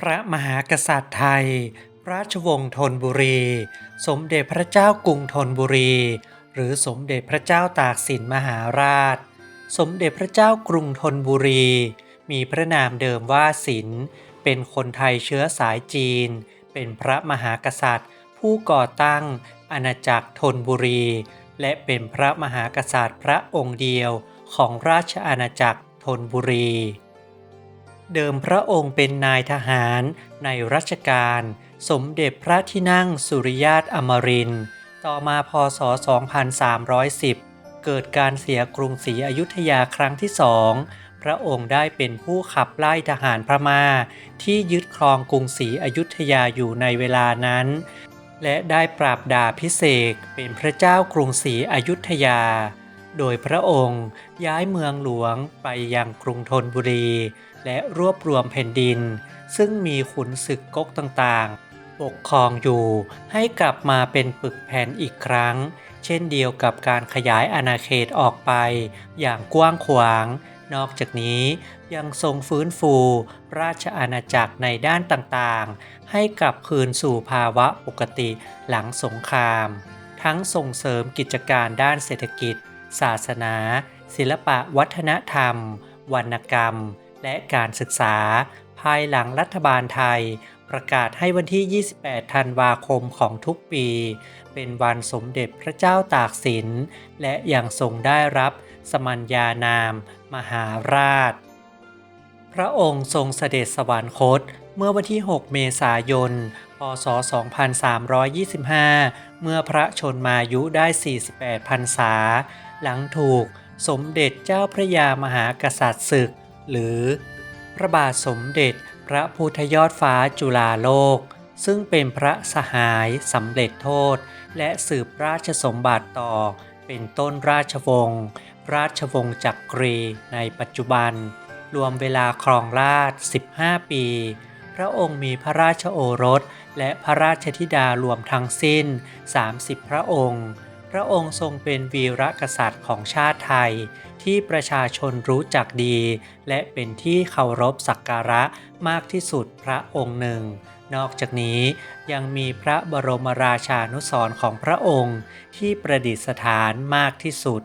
พระมหากษัตริย์ไทย ราชวงศ์ธนบุรี สมเด็จพระเจ้ากรุงธนบุรี หรือสมเด็จพระเจ้าตากสินมหาราช สมเด็จพระเจ้ากรุงธนบุรี มีพระนามเดิมว่าสิน เป็นคนไทยเชื้อสายจีน เป็นพระมหากษัตริย์ ผู้ก่อตั้งอาณาจักรธนบุรี และเป็นพระมหากษัตริย์พระองค์เดียวของราชอาณาจักรธนบุรี เดิมพระองค์เป็นนายทหารในรัชกาลสมเด็จพระที่นั่งสุริยาตอมรินต์ต่อมาพศ 2310 เกิดการเสียกรุงศรีอยุธยาครั้งที่สอง พระองค์ได้เป็นผู้ขับไล่ทหารพม่า ที่ยึดครองกรุงศรีอยุธยาอยู่ในเวลานั้น และได้ปราบดาพิเศษเป็นพระเจ้ากรุงศรีอยุธยา โดยพระองค์ย้ายเมืองหลวงไปยังกรุงธนบุรี และรวบรวมแผ่นดิน ซึ่งมีขุนศึกก๊กต่างๆ ปกครองอยู่ให้กลับมาเป็นปึกแผ่นอีกครั้ง เช่นเดียวกับการขยายอาณาเขตออกไปอย่างกว้างขวาง นอกจากนี้ยังทรงฟื้นฟูราชอาณาจักรในด้านต่างๆ ให้กลับคืนสู่ภาวะปกติหลังสงคราม ทั้งส่งเสริมกิจการด้านเศรษฐกิจ ศาสนา ศิลปะวัฒนธรรม วรรณกรรม และการศึกษา ภายหลังรัฐบาลไทย ประกาศให้วันที่ 28 ธันวาคมของทุกปี เป็นวันสมเด็จพระเจ้าตากสิน และยังทรงได้รับสมัญญานาม มหาราช พระองค์ทรงเสด็จสวรรคตเมื่อวันที่ 6 เมษายน พศ 2325 เมื่อพระชนมายุได้ 48พรรษา หลังถูกสมเด็จเจ้าพระยามหากษัตริย์ศึก หรือ พระบาทสมเด็จพระพุทธยอดฟ้าจุฬาโลก ซึ่งเป็นพระสหายสำเร็จโทษ และสืบราชสมบัติต่อ เป็นต้นราชวงศ์ราชวงศ์จักรีในปัจจุบัน รวมเวลาครองราช 15 ปี พระองค์มีพระราชโอรส และพระราชธิดารวมทั้งสิ้น 30 พระองค์ พระองค์ทรงเป็นวีรกษัตริย์ของชาติไทย ที่ประชาชนรู้จักดี และเป็นที่เคารพสักการะมากที่สุดพระองค์หนึ่งนอกจากนี้ยังมีพระบรมราชานุสรของพระองค์ที่ประดิษฐานมากที่สุด